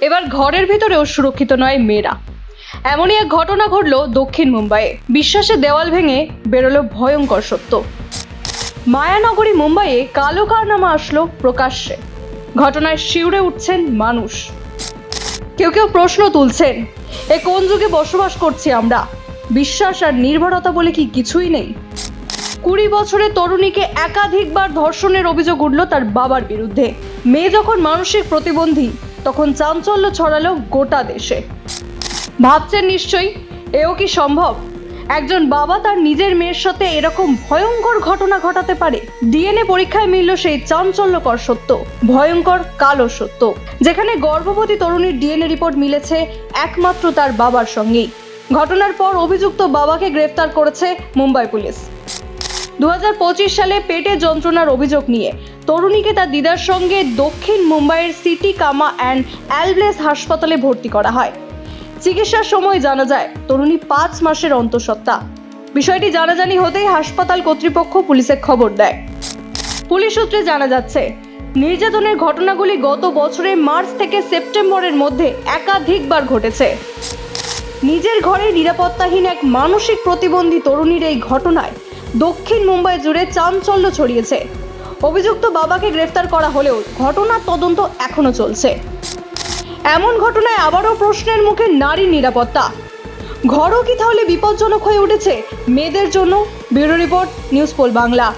এবার ঘরের ভিতরেও সুরক্ষিত নয় মেয়েরা। এমনই এক ঘটনা ঘটল দক্ষিণ মুম্বাইয়ে। বিশ্বাসের দেওয়াল ভেঙে বেরোলো ভয়ঙ্কর সত্য। মায়ানগরী মুম্বাইয়ে কালো কারনামা আসলো প্রকাশ্যে। ঘটনায় শিউরে উঠছেন মানুষ। কেউ কেউ প্রশ্ন তুলছেন, এ কোন যুগে বসবাস করছি আমরা? বিশ্বাস আর নির্ভরতা বলে কি কিছুই নেই? কুড়ি বছরের তরুণীকে একাধিকবার ধর্ষণের অভিযোগ উঠল তার বাবার বিরুদ্ধে। মেয়ে যখন মানসিক প্রতিবন্ধী তখন চাঞ্চল্য ছড়ালো গোটা দেশে। ভাবছেন নিশ্চয়ই, এও কি সম্ভব? একজন বাবা তার নিজের মেয়ের সাথে এরকম ভয়ঙ্কর ঘটনা ঘটাতে পারে? ডিএনএ পরীক্ষায় মিলল সেই চাঞ্চল্যকর সত্য, ভয়ঙ্কর কালো সত্য, যেখানে গর্ভবতী তরুণীর ডিএনএ রিপোর্ট মিলেছে একমাত্র তার বাবার সঙ্গেই। ঘটনার পর অভিযুক্ত বাবাকে গ্রেফতার করেছে মুম্বাই পুলিশ। দু হাজার পঁচিশ সালে পেটে যন্ত্রণার অভিযোগ নিয়ে। তরুণীকে তার দিদার সঙ্গে দক্ষিণ মুম্বাইয়ের সিটি কামা অ্যান্ড অ্যালব্লেস হাসপাতালে ভর্তি করা হয়। চিকিৎসার সময় জানা যায়, তরুণী পাঁচ মাসের অন্তঃসত্ত্বা। বিষয়টি জানাজানি হতেই হাসপাতাল কর্তৃপক্ষ পুলিশে খবর দেয়। পুলিশ সূত্রে জানা যাচ্ছে, নির্যাতনের ঘটনাগুলি গত বছরে মার্চ থেকে সেপ্টেম্বরের মধ্যে একাধিকবার ঘটেছে। নিজের ঘরে নিরাপত্তাহীন এক মানসিক প্রতিবন্ধী তরুণীর এই ঘটনায় দক্ষিণ মুম্বাই জুড়ে চাঞ্চল্য ছড়িয়েছে। অভিযুক্ত বাবাকে গ্রেফতার করা হলেও ঘটনার তদন্ত এখনও চলছে। এমন ঘটনায় আবারও প্রশ্নের মুখে নারী নিরাপত্তা। ঘরও কি তাহলে বিপজ্জনক হয়ে উঠেছে? মেয়েদের জন্য bureau report, news pole Bangla.